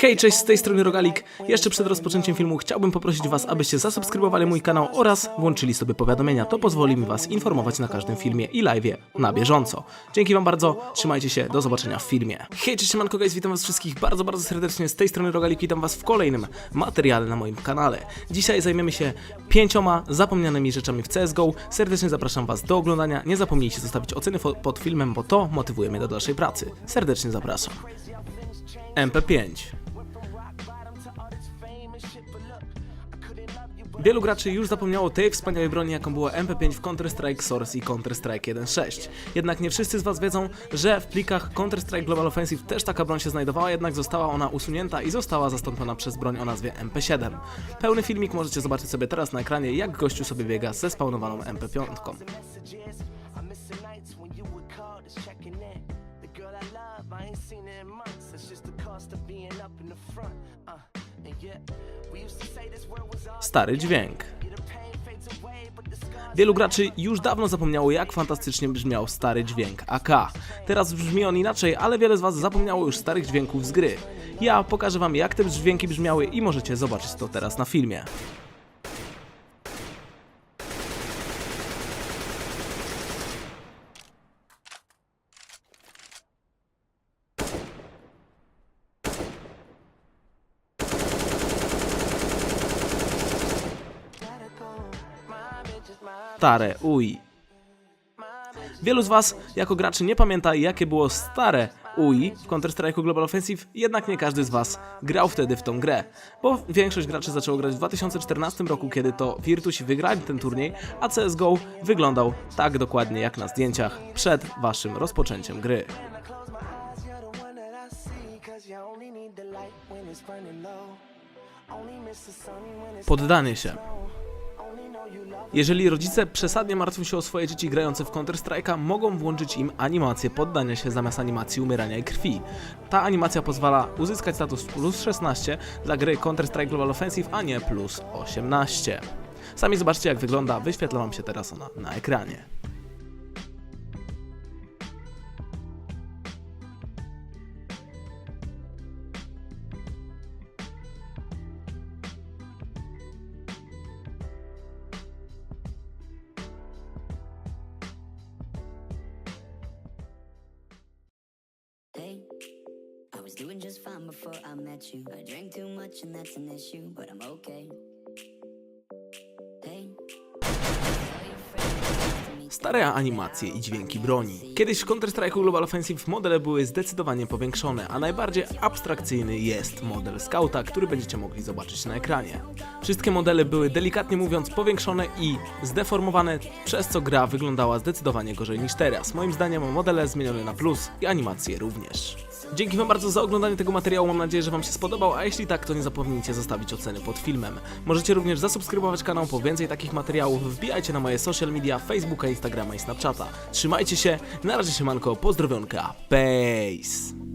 Hej, cześć, z tej strony Rogalik. Jeszcze przed rozpoczęciem filmu chciałbym poprosić Was, abyście zasubskrybowali mój kanał oraz włączyli sobie powiadomienia. To pozwoli mi Was informować na każdym filmie i live'ie na bieżąco. Dzięki Wam bardzo, trzymajcie się, do zobaczenia w filmie. Hej, cześć, manko guys, witam Was wszystkich bardzo, bardzo serdecznie. Z tej strony Rogalik, witam Was w kolejnym materiale na moim kanale. Dzisiaj zajmiemy się pięcioma zapomnianymi rzeczami w CSGO. Serdecznie zapraszam Was do oglądania. Nie zapomnijcie zostawić oceny pod filmem, bo to motywuje mnie do dalszej pracy. Serdecznie zapraszam. MP5 Wielu graczy już zapomniało tej wspaniałej broni, jaką było MP5 w Counter-Strike Source i Counter-Strike 1.6. Jednak nie wszyscy z Was wiedzą, że w plikach Counter-Strike Global Offensive też taka broń się znajdowała, jednak została ona usunięta i została zastąpiona przez broń o nazwie MP7. Pełny filmik możecie zobaczyć sobie teraz na ekranie, jak gościu sobie biega ze spawnowaną MP5. messages. I ain't seen her in months. That's just the cost of being up in the front. Uh, Stary dźwięk. Wielu graczy już dawno zapomniało, jak fantastycznie brzmiał stary dźwięk AK. Teraz brzmi on inaczej, ale wiele z Was zapomniało już starych dźwięków z gry. Ja pokażę Wam, jak te dźwięki brzmiały i możecie zobaczyć to teraz na filmie. Stare, uj. Wielu z Was jako graczy nie pamięta, jakie było stare UI w Counter-Strike'u Global Offensive, jednak nie każdy z Was grał wtedy w tą grę, bo większość graczy zaczęło grać w 2014 roku, kiedy to Virtusi wygrali ten turniej, a CSGO wyglądał tak dokładnie jak na zdjęciach przed Waszym rozpoczęciem gry. Poddanie się. Jeżeli rodzice przesadnie martwią się o swoje dzieci grające w Counter-Strike'a, mogą włączyć im animację poddania się zamiast animacji umierania i krwi. Ta animacja pozwala uzyskać status plus 16 dla gry Counter-Strike Global Offensive, a nie plus 18. Sami zobaczcie jak wygląda, wyświetla wam się teraz ona na ekranie. Doing just fine before I met you. I drank too much and that's an issue, but I'm okay. Stare animacje i dźwięki broni. Kiedyś w Counter-Strike'u Global Offensive modele były zdecydowanie powiększone, a najbardziej abstrakcyjny jest model Scouta, który będziecie mogli zobaczyć na ekranie. Wszystkie modele były delikatnie mówiąc powiększone i zdeformowane, przez co gra wyglądała zdecydowanie gorzej niż teraz. Moim zdaniem modele zmienione na plus i animacje również. Dzięki Wam bardzo za oglądanie tego materiału, mam nadzieję, że Wam się spodobał, a jeśli tak, to nie zapomnijcie zostawić oceny pod filmem. Możecie również zasubskrybować kanał po więcej takich materiałów, wbijajcie na moje social media, Facebooka, Instagrama i Snapchata. Trzymajcie się, na razie się manko, pozdrowionka, peace!